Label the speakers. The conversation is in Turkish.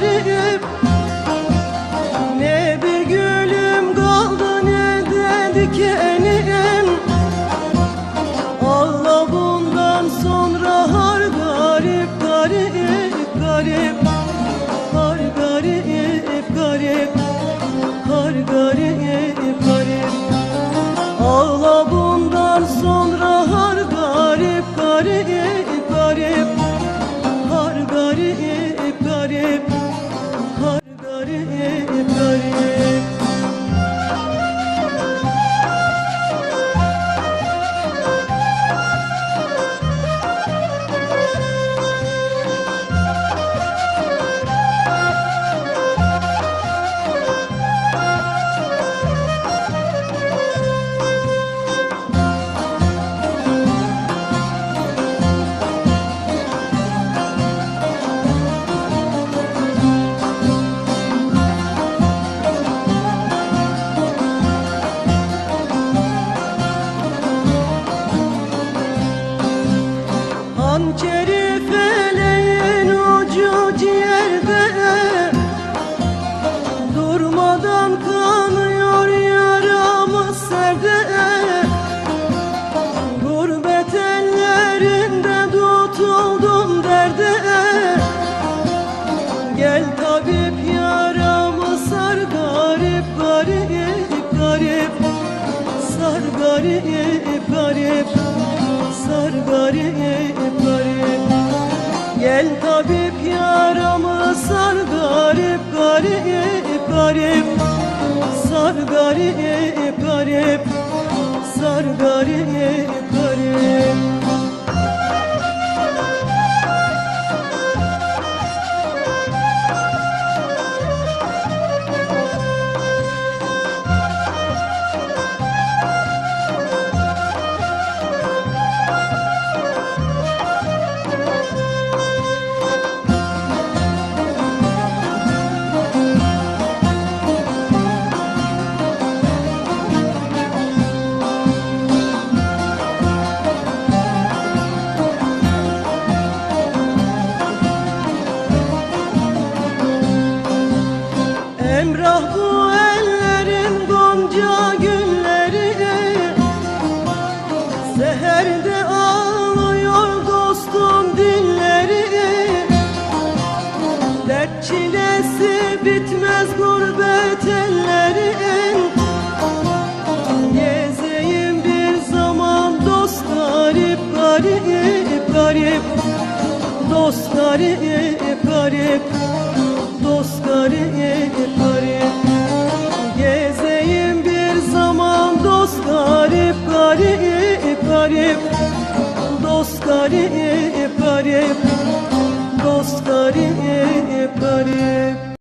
Speaker 1: garip tabip yaramı sar garip garip garip. Sar garip garip. Sar garip garip. Gel tabip yaramı sar garip garip garip. Sar garip garip. Sar garip Seherde ağlıyor dostum dilleri. Dert çilesi bitmez gurbet ellerin Gezeyim bir zaman dost garip garip garip. Dost garip garip Dost garip